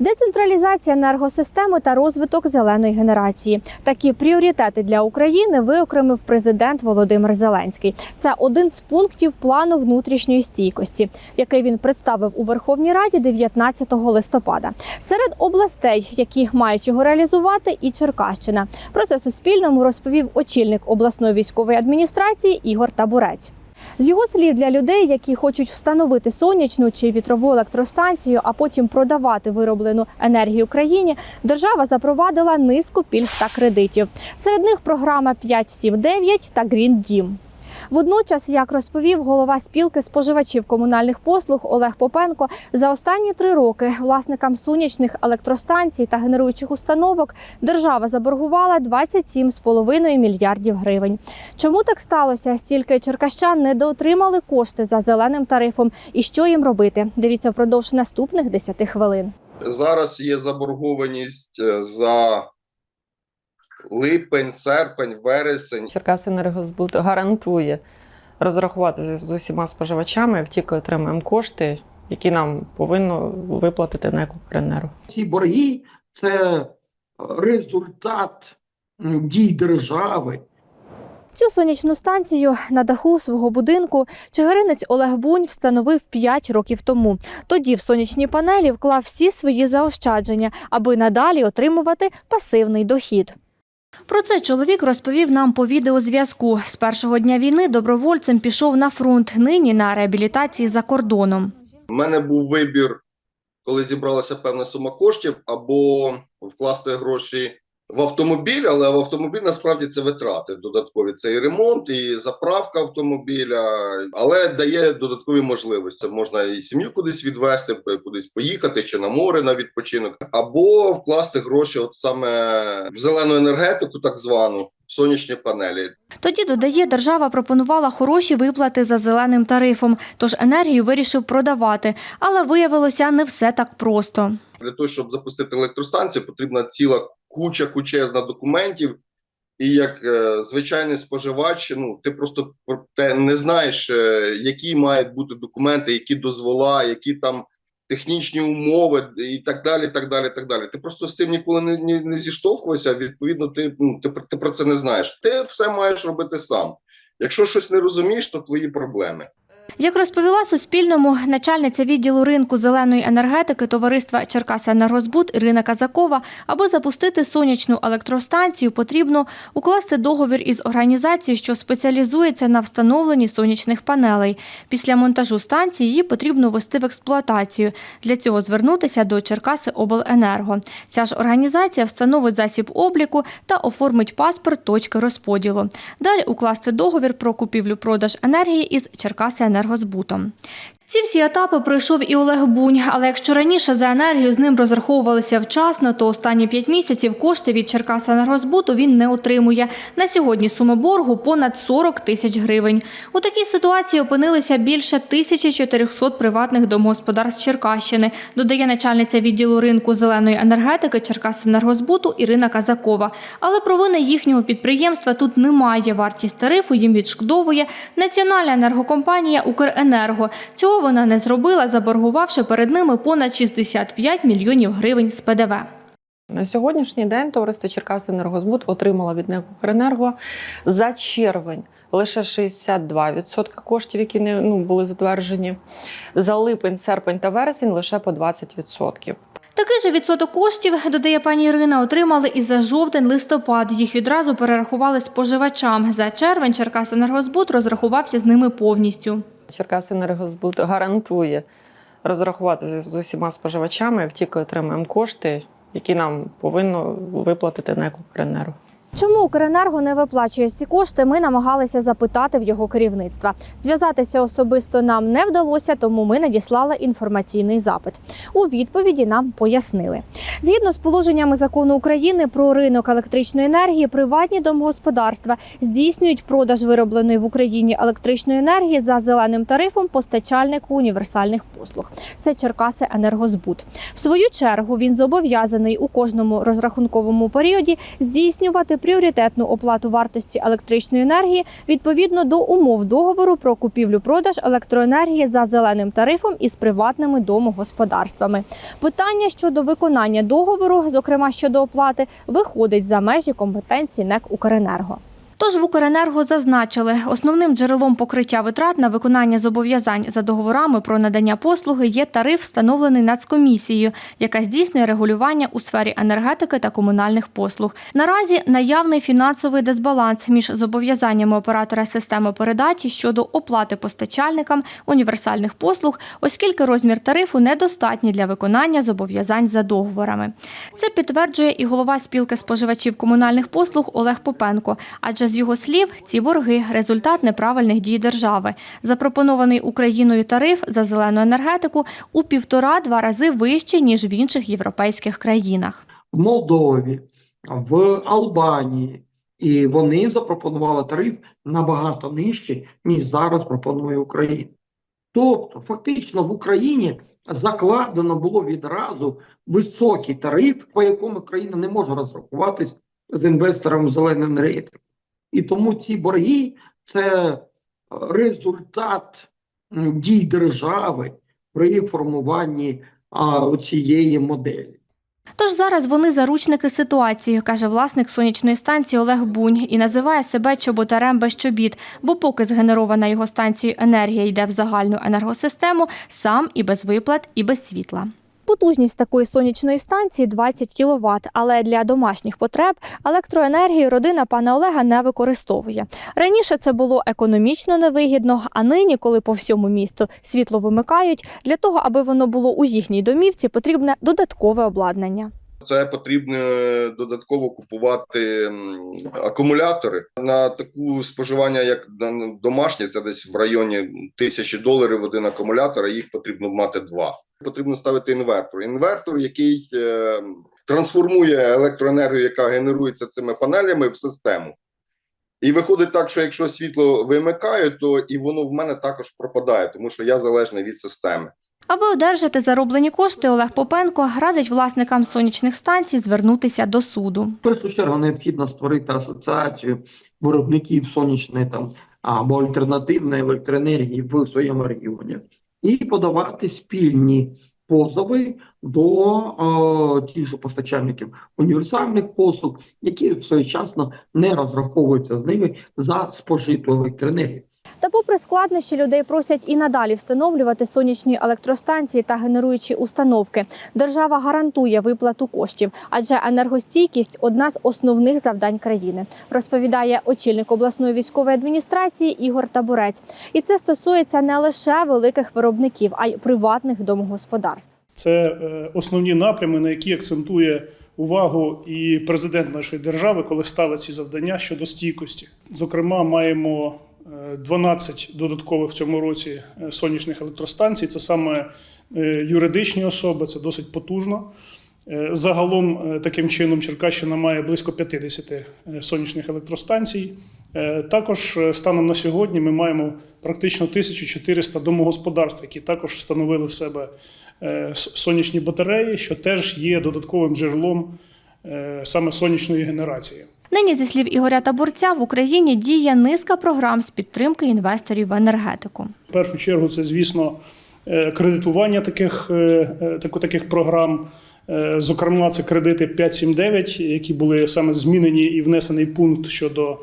Децентралізація енергосистеми та розвиток зеленої генерації. Такі пріоритети для України виокремив президент Володимир Зеленський. Це один з пунктів плану внутрішньої стійкості, який він представив у Верховній Раді 19 листопада. Серед областей, які мають його реалізувати, і Черкащина. Про це Суспільному розповів очільник обласної військової адміністрації Ігор Табурець. З його слів для людей, які хочуть встановити сонячну чи вітрову електростанцію, а потім продавати вироблену енергію країні, держава запровадила низку пільг та кредитів. Серед них програма 579 та Грін Дім. Водночас, як розповів голова спілки споживачів комунальних послуг Олег Попенко, за останні три роки власникам сонячних електростанцій та генеруючих установок держава заборгувала 27,5 мільярдів гривень. Чому так сталося? Стільки черкащан недоотримали кошти за зеленим тарифом, і що їм робити? Дивіться впродовж наступних 10 хвилин. Зараз є заборгованість е, за липень, серпень, вересень. Черкасенергозбут гарантує розрахуватися з усіма споживачами, як тільки отримаємо кошти, які нам повинно виплатити НЕК «Укренерго». Ці борги це результат дій держави. Цю сонячну станцію на даху свого будинку чигиринець Олег Бунь встановив 5 років тому. Тоді в сонячні панелі вклав всі свої заощадження, аби надалі отримувати пасивний дохід. Про це чоловік розповів нам по відеозв'язку. З першого дня війни добровольцем пішов на фронт. Нині на реабілітації за кордоном. У мене був вибір, коли зібралася певна сума коштів, або вкласти гроші в автомобіль, але в автомобіль насправді це витрати додаткові. Це і ремонт, і заправка автомобіля, але дає додаткові можливості. Можна і сім'ю кудись відвезти, кудись поїхати, чи на море на відпочинок, або вкласти гроші, от саме в зелену енергетику, так звану. Сонячні панелі Тоді додає, держава пропонувала хороші виплати за зеленим тарифом, тож енергію вирішив продавати. Але виявилося не все так просто. Для того, щоб запустити електростанцію, потрібна ціла куча кучезна документів. І як е, звичайний споживач, ну ти просто про те не знаєш, е, які мають бути документи, які дозвола, які там технічні умови, і так далі. так далі, так далі. Ти просто з цим ніколи не, не, не зіштовхувався. Відповідно, ти, ну, ти, ти про це не знаєш. Ти все маєш робити сам. Якщо щось не розумієш, то твої проблеми. Як розповіла Суспільному начальниця відділу ринку зеленої енергетики товариства Черкасенергозбут Ірина Казакова, аби запустити сонячну електростанцію, потрібно укласти договір із організацією, що спеціалізується на встановленні сонячних панелей. Після монтажу станції її потрібно ввести в експлуатацію. Для цього звернутися до Черкаси Обленерго. Ця ж організація встановить засіб обліку та оформить паспорт точки розподілу. Далі укласти договір про купівлю-продаж енергії із Черкаси енергозбутом. Ці всі етапи пройшов і Олег Бунь. Але якщо раніше за енергію з ним розраховувалися вчасно, то останні п'ять місяців кошти від Черкасенергозбуту він не отримує. На сьогодні сума боргу понад 40 тисяч гривень. У такій ситуації опинилися більше 1400 приватних домогосподарств Черкащини, додає начальниця відділу ринку зеленої енергетики Черкасенергозбуту Ірина Казакова. Але провини їхнього підприємства тут немає. Вартість тарифу їм відшкодовує Національна енергокомпанія Укренерго. Цього вона не зробила, заборгувавши перед ними понад 65 мільйонів гривень з ПДВ. На сьогоднішній день товариство Черкасенергозбут отримало від «Укренерго» за червень лише 62% коштів, які не ну, були затверджені. За липень, серпень та вересень лише по 20%. Такий же відсоток коштів, додає пані Ірина, отримали і за жовтень-листопад. Їх відразу перерахували споживачам. За червень Черкасенергозбут розрахувався з ними повністю. Черкасенергозбут гарантує розрахуватися з усіма споживачами, як тільки отримаємо кошти, які нам повинно виплатити на «Укренерго». Чому Укренерго не виплачує ці кошти? Ми намагалися запитати в його керівництва. Зв'язатися особисто нам не вдалося, тому ми надіслали інформаційний запит. У відповіді нам пояснили. Згідно з положеннями закону України про ринок електричної енергії, приватні домогосподарства здійснюють продаж виробленої в Україні електричної енергії за зеленим тарифом постачальнику універсальних послуг. Це Черкаси Енергозбут. В свою чергу він зобов'язаний у кожному розрахунковому періоді здійснювати пріоритетну оплату вартості електричної енергії відповідно до умов договору про купівлю-продаж електроенергії за зеленим тарифом із приватними домогосподарствами. Питання щодо виконання договору, зокрема щодо оплати, виходить за межі компетенції НЕК Укренерго. Тож в Укренерго зазначили, основним джерелом покриття витрат на виконання зобов'язань за договорами про надання послуги є тариф, встановлений Нацкомісією, яка здійснює регулювання у сфері енергетики та комунальних послуг. Наразі наявний фінансовий дисбаланс між зобов'язаннями оператора системи передачі щодо оплати постачальникам універсальних послуг, оскільки розмір тарифу недостатній для виконання зобов'язань за договорами. Це підтверджує і голова спілки споживачів комунальних послуг Олег Попенко. Адже з його слів, ці борги результат неправильних дій держави. Запропонований Україною тариф за зелену енергетику у півтора-два рази вищий ніж в інших європейських країнах. в Молдові, в Албанії, і вони запропонували тариф набагато нижчий, ніж зараз пропонує Україна. Тобто, фактично в Україні закладено було відразу високий тариф, по якому країна не може розрахуватись з інвестором в зелену енергетику. І тому ці борги це е, результат дій держави при формуванні а, цієї моделі. Тож зараз вони заручники ситуації, каже власник сонячної станції Олег Бунь, і називає себе чоботарем без чобіт, бо поки згенерована його станцією енергія йде в загальну енергосистему, сам і без виплат, і без світла. Потужність такої сонячної станції 20 кВт, але для домашніх потреб електроенергії родина пана Олега не використовує. Раніше це було економічно невигідно, а нині, коли по всьому місту світло вимикають, для того, аби воно було у їхній домівці, потрібне додаткове обладнання. Це потрібно додатково купувати акумулятори на таку споживання, як домашнє, це десь в районі тисячі доларів один акумулятор. а Їх потрібно мати два. Потрібно ставити інвертор. Інвертор, який е, трансформує електроенергію, яка генерується цими панелями, в систему. І виходить так, що якщо світло вимикає, то і воно в мене також пропадає, тому що я залежний від системи. Аби одержати зароблені кошти, Олег Попенко радить власникам сонячних станцій звернутися до суду. В першу чергу необхідно створити асоціацію виробників сонячної там або альтернативної електроенергії в своєму регіоні і подавати спільні позови до е, тих же постачальників універсальних послуг, які своєчасно не розраховуються з ними за спожиту електроенергію. Та попри складнощі, людей просять і надалі встановлювати сонячні електростанції та генеруючі установки. Держава гарантує виплату коштів, адже енергостійкість одна з основних завдань країни, розповідає очільник обласної військової адміністрації Ігор Табурець. І це стосується не лише великих виробників, а й приватних домогосподарств. Це е, основні напрями, на які акцентує увагу і президент нашої держави, коли ставить ці завдання щодо стійкості. Зокрема, маємо 12 додаткових в цьому році е, сонячних електростанцій. Це саме е, юридичні особи, це досить потужно. Е, Загалом е, таким чином Черкащина має близько 50 е, сонячних електростанцій. Е, Також е, станом на сьогодні ми маємо практично 1400 домогосподарств, які також встановили в себе е, сонячні батареї, що теж є додатковим джерелом е, саме сонячної генерації. Нині, зі слів Ігоря Табурця, в Україні діє низка програм з підтримки інвесторів в енергетику. В першу чергу, це, звісно, е, кредитування таких, е, е, таких програм. Зокрема, це кредити 579, які були саме змінені і внесений пункт щодо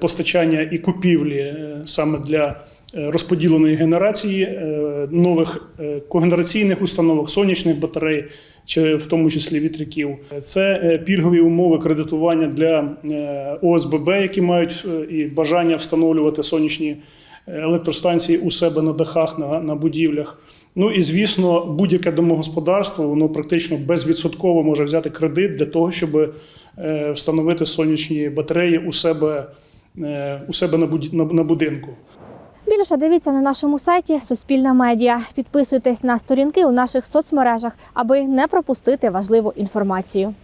постачання і купівлі саме для розподіленої генерації е, нових е, когенераційних установок, сонячних батарей, чи в тому числі вітряків. Це е, пільгові умови кредитування для е, ОСББ, які мають е, і бажання встановлювати сонячні електростанції у себе на дахах, на, на будівлях. Ну і звісно, будь-яке домогосподарство воно практично безвідсотково може взяти кредит для того, щоб е, встановити сонячні батареї у себе, е, у себе на будинку. Більше дивіться на нашому сайті Суспільна медіа. Підписуйтесь на сторінки у наших соцмережах, аби не пропустити важливу інформацію.